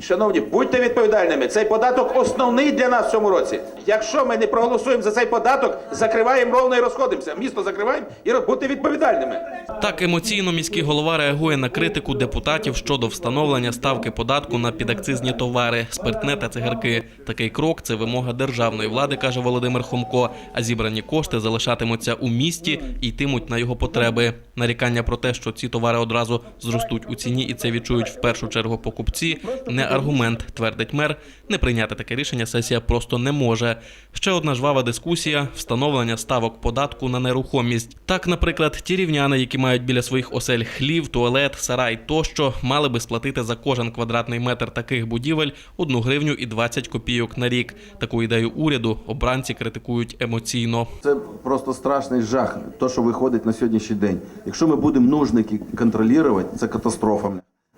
Шановні, будьте відповідальними. Цей податок основний для нас в цьому році. Якщо ми не проголосуємо за цей податок, закриваємо ровно і розходимося. Місто закриваємо і будьте відповідальними. Так емоційно міський голова реагує на критику депутатів щодо встановлення ставки податку на підакцизні товари, спиртне та цигарки. Такий крок це вимога державної влади, каже Володимир Хомко. А зібрані кошти залишатимуться у місті і йтимуть на його потреби. Нарікання про те, що ці товари одразу зростуть у ціні, і це відчують в першу чергу покупці. Не аргумент, твердить мер. Не прийняти таке рішення сесія просто не може. Ще одна жвава дискусія встановлення ставок податку на нерухомість. Так, наприклад, ті рівняни, які мають біля своїх осель хлів, туалет, сарай тощо, мали би сплатити за кожен квадратний метр таких будівель 1 гривню і 20 копійок на рік. Таку ідею уряду обранці критикують емоційно. Це просто страшний жах, то, що виходить на сьогоднішній день. Якщо ми будемо нужники контролювати, це катастрофа.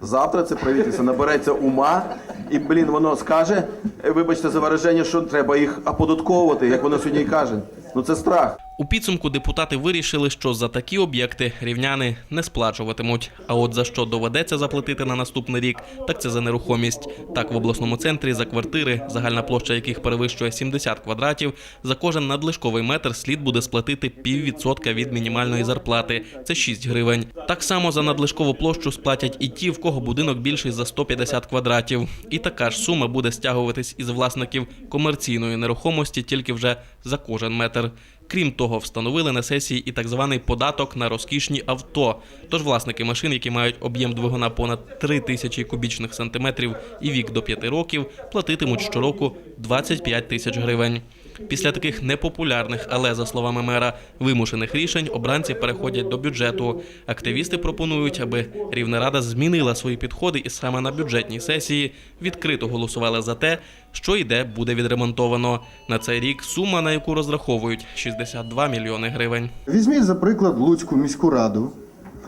Завтра це правительство набереться ума, і, блін, воно скаже, е, вибачте за вираження, що треба їх оподатковувати, як воно сьогодні і каже. Ну це страх. У підсумку депутати вирішили, що за такі об'єкти рівняни не сплачуватимуть. А от за що доведеться заплатити на наступний рік, так це за нерухомість. Так в обласному центрі за квартири, загальна площа яких перевищує 70 квадратів, за кожен надлишковий метр слід буде сплатити піввідсотка від мінімальної зарплати. Це 6 гривень. Так само за надлишкову площу сплатять і ті, в кого будинок більший за 150 квадратів. І така ж сума буде стягуватись із власників комерційної нерухомості тільки вже за кожен метр. Крім того, встановили на сесії і так званий податок на розкішні авто. Тож власники машин, які мають об'єм двигуна понад 3 тисячі кубічних сантиметрів і вік до 5 років, платитимуть щороку 25 тисяч гривень. Після таких непопулярних, але за словами мера, вимушених рішень обранці переходять до бюджету. Активісти пропонують, аби Рівнерада змінила свої підходи і саме на бюджетній сесії відкрито голосували за те, що йде буде відремонтовано. На цей рік сума, на яку розраховують 62 мільйони гривень. Візьміть, за приклад, Луцьку міську раду,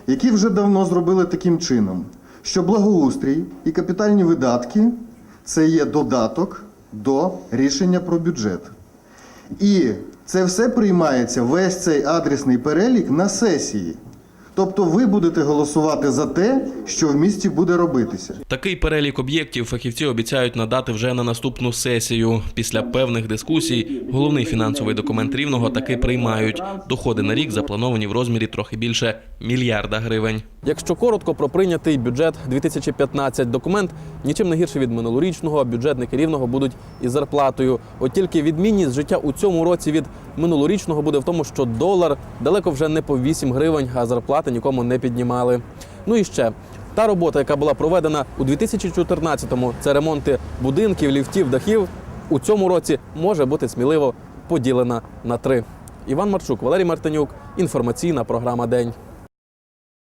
які вже давно зробили таким чином, що благоустрій і капітальні видатки це є додаток до рішення про бюджет. І це все приймається, весь цей адресний перелік на сесії. Тобто ви будете голосувати за те, що в місті буде робитися. Такий перелік об'єктів фахівці обіцяють надати вже на наступну сесію. Після певних дискусій головний фінансовий документ рівного таки приймають. Доходи на рік заплановані в розмірі трохи більше мільярда гривень. Якщо коротко про прийнятий бюджет 2015, документ нічим не гірший від минулорічного. Бюджетники рівного будуть із зарплатою. От тільки відмінність життя у цьому році від минулорічного буде в тому, що долар далеко вже не по 8 гривень, а зарплати нікому не піднімали. Ну і ще. Та робота, яка була проведена у 2014-му, це ремонти будинків, ліфтів, дахів, у цьому році може бути сміливо поділена на три. Іван Марчук, Валерій Мартинюк, інформаційна програма День.